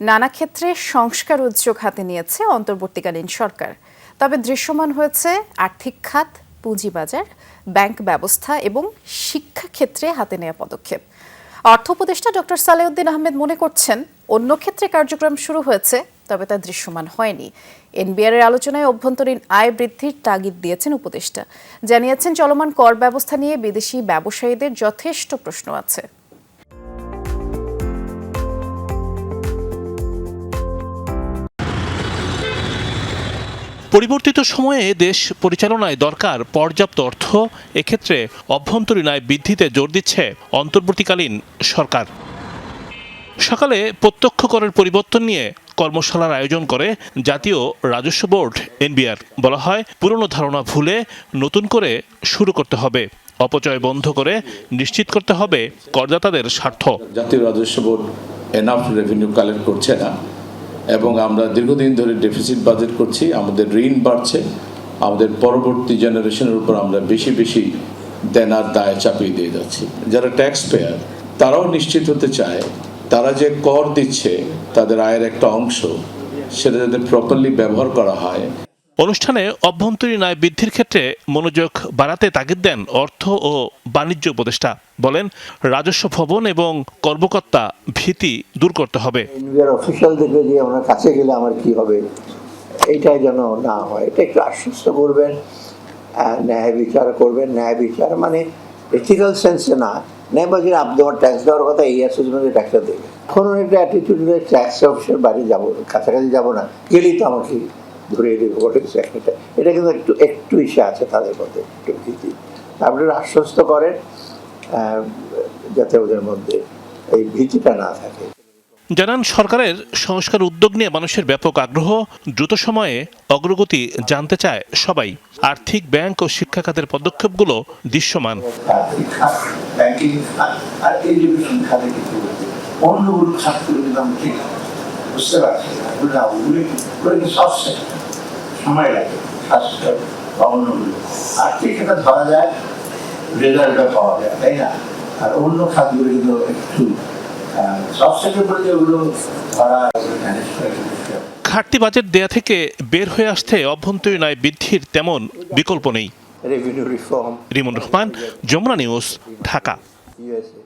নানা ক্ষেত্রে সংস্কার উদ্যোগ হাতে নিয়েছে অন্তর্বর্তীকালীন সরকার। তবে দৃশ্যমান হয়েছে আর্থিক খাত, পুঁজিবাজার, ব্যাংক ব্যবস্থা এবং শিক্ষা ক্ষেত্রে হাতে নেওয়া পদক্ষেপ। অর্থ উপদেষ্টা ডক্টর সালেউদ্দিন আহমেদ মনে করছেন, অন্য ক্ষেত্রে কার্যক্রম শুরু হয়েছে, তবে তা দৃশ্যমান হয়নি। এনবিআর এর আলোচনায় অভ্যন্তরীণ আয় বৃদ্ধির তাগিদ দিয়েছেন উপদেষ্টা। জানিয়েছেন, চলমান কর ব্যবস্থা নিয়ে বিদেশি ব্যবসায়ীদের যথেষ্ট প্রশ্ন আছে। পরিবর্তিত সময়ে দেশ পরিচালনায় দরকার পর্যাপ্ত অর্থ, এক্ষেত্রে অভ্যন্তরীণ আয় বৃদ্ধিতে জোর দিচ্ছে অন্তর্বর্তীকালীন সরকার। সকালে প্রত্যক্ষ করের পরিবর্তন নিয়ে কর্মশালার আয়োজন করে জাতীয় রাজস্ব বোর্ড, এনবিআর। বলা হয়, পুরনো ধারণা ভুলে নতুন করে শুরু করতে হবে। অপচয় বন্ধ করে নিশ্চিত করতে হবে করদাতাদের স্বার্থ। জাতীয় রাজস্ব বোর্ড এনাফ রেভিনিউ কালেক্ট করছে না। এবং আমরা দীর্ঘদিন ধরে ডেফিসিট বাজেট করছি, আমাদের ঋণ বাড়ছে, আমাদের পরবর্তী জেনারেশনের উপর আমরা বেশি বেশি দেনার দায় চাপিয়ে দিয়ে যাচ্ছি। যারা ট্যাক্স পেয়ার তারাও নিশ্চিত হতে চায়, তারা যে কর দিচ্ছে, তাদের আয়ের একটা অংশ, সেটা যাতে প্রপারলি ব্যবহার করা হয় অনুষ্ঠানে অভ্যন্তরীণ আয় বৃদ্ধির ক্ষেত্রে মনোযোগ বাড়াতে তাগিদ দেন অর্থ ও বাণিজ্য উপদেষ্টা। বলেন, রাজস্ব ভবন এবং কর্মকর্তা ভীতি দূর করতে হবে। অফিসিয়াল দেখবে যে আমার কাছে গেলে আমার কি হবে, এইটাই যেন না হয়। এটা একটু আশ্বস্ত করবেন ন্যায় বিচার করবেন। ন্যায় বিচার মানে এথিক্যাল সেন্সে না। ন্যায় বাজারে আপ দেওয়ার ট্যাক্স দেওয়ার কথা এই অ্যাসেসমেন্টে ট্যাক্সটা দেবে এখন একটা অ্যাটিটিউড ট্যাক্স অফিসের বাড়ি যাব, কাছাকাছি যাব না, গেলেই তো আমাকে দেবে হোটেল সেক্রেটারি এটা কিন্তু একটু একটু ইসে আছে তাদের মধ্যে একটু ভীতি। আপনি আশ্বস্ত করেন যাতে ওদের মধ্যে এই ভীতিটা না থাকে। জানান সরকারের সংস্কার উদ্যোগ নিয়ে মানুষের ব্যাপক আগ্রহ দ্রুত সময়ে অগ্রগতি জানতে চায় সবাই। আর্থিক ব্যাংক ও শিক্ষা খাতের পদক্ষেপগুলো দৃশ্যমান। ব্যাংকিং আর এডুকেশন খাতে কিন্তু অন্যগুলো ঠিক। বুঝতে পারছি না। ওগুলো না, ওগুলো ওগুলো কিন্তু সব সময় লাগে। স্বাস্থ্য বা অন্যগুলো আর্থিক খাতে ধরা যায় রেজাল্টটা পাওয়া যায় তাই না? আর অন্য খাতগুলো কিন্তু একটু সব সেক্টর বলে যে ধরা ম্যানেজ করা ঘাটতি বাজেট দেয়া থেকে বের হয়ে আসতে অভ্যন্তরীণ আয় বৃদ্ধির তেমন বিকল্প নেই। রিমন রহমান যমুনা নিউজ ঢাকা। ইউএসএ